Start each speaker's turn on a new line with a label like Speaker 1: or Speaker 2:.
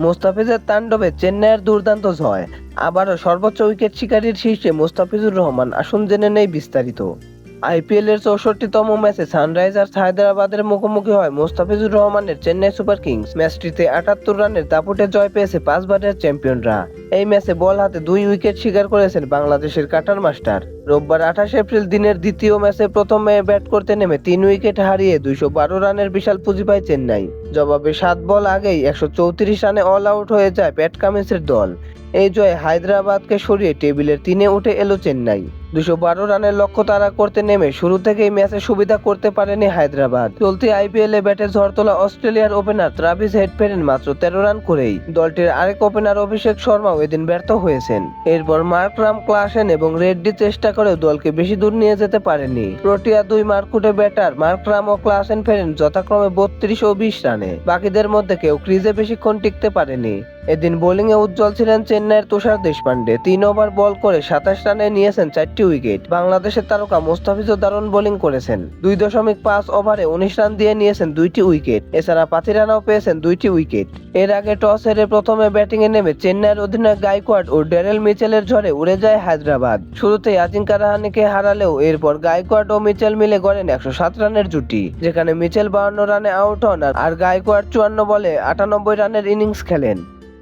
Speaker 1: মোস্তাফিজের তাণ্ডবে চেন্নাইয়ের দুর্দান্ত জয়। আবারও সর্বোচ্চ উইকেট শিকারীর শীর্ষে মোস্তাফিজুর রহমান, আসুন জেনে নেই বিস্তারিত। আইপিএল এর চৌষট্টিতম ম্যাচে সানরাইজার্স হায়দ্রাবাদের মুখোমুখি হয় মোস্তাফিজুর রহমানের চেন্নাই সুপার কিংস। ম্যাচটিতে আটাত্তর রানের দাপুটে জয় পেয়েছে পাঁচবারের চ্যাম্পিয়নরা। এই ম্যাচে বল হাতে দুই উইকেট শিকার করেছেন বাংলাদেশের কাটার মাস্টার। রোববার আঠাশ এপ্রিল দিনের দ্বিতীয় ম্যাচে প্রথমে ব্যাট করতে নেমে তিন উইকেট হারিয়ে দুইশো বারো রানের বিশাল পুঁজি পায় চেন্নাই। জবাবে সাত বল আগেই একশো চৌত্রিশ রানে অল আউট হয়ে যায় প্যাট কামিন্সের দল। এই জয়ে হায়দ্রাবাদকে সরিয়ে টেবিলের তিনে উঠে এলো চেন্নাই। দুশো বারো রানের লক্ষ্য তারা করতে নেমে শুরু থেকেই ম্যাচে সুবিধা করতে পারেনি হায়দ্রাবাদ। চলতি আইপিএল এ ব্যাটে ঝড় তোলা অস্ট্রেলিয়ার ওপেনার ট্রাভিস হেড ফেরেন মাত্র তেরো রান করেই। দলটির আরেক ওপেনার অভিষেক শর্মাও এদিন ব্যর্থ হয়েছেন। এরপর মার্করাম ক্লাসেন এবং রেড্ডি চেষ্টা করেও দলকে বেশি দূর নিয়ে যেতে পারেনি। প্রোটিয়া দুই মার্কুটে ব্যাটার মার্করাম ও ক্লাসেন ফেরেন যথাক্রমে বত্রিশ ও বিশ রানে। বাকিদের মধ্যে কেউ ক্রিজে বেশিক্ষণ টিকতে পারেনি। এদিন বোলিং এ উজ্জ্বল ছিলেন চেন্নাইয়ের তুষার দেশপান্ডে তিন ওভার বল করে সাতাশ রানে নিয়েছেন চারটি উইকেট। বাংলাদেশের তারকা মোস্তাফিজও দারুণ বোলিং করেছেন। দুই দশমিক পাঁচ ওভারে উনিশ রান দিয়ে নিয়েছেন দুইটি উইকেট। এছাড়া পাতিরানাও পেয়েছেন দুইটি উইকেট। এর আগে টস হেরে প্রথমে ব্যাটিং এ নেমে চেন্নাইয়ের অধিনায়ক গাইকোয়াড ও ড্যারেল মিচেলের ঝড়ে উড়ে যায় হায়দ্রাবাদ। শুরুতেই আজিঙ্কা রাহানিকে হারালেও এরপর গাইকোয়াড ও মিচেল মিলে গড়েন একশো সাত রানের জুটি, যেখানে মিচেল বাউন্ন রানে আউট হন আর গাইকোয়াড চুয়ান্ন বলে আটানব্বই রানের ইনিংস খেলেন।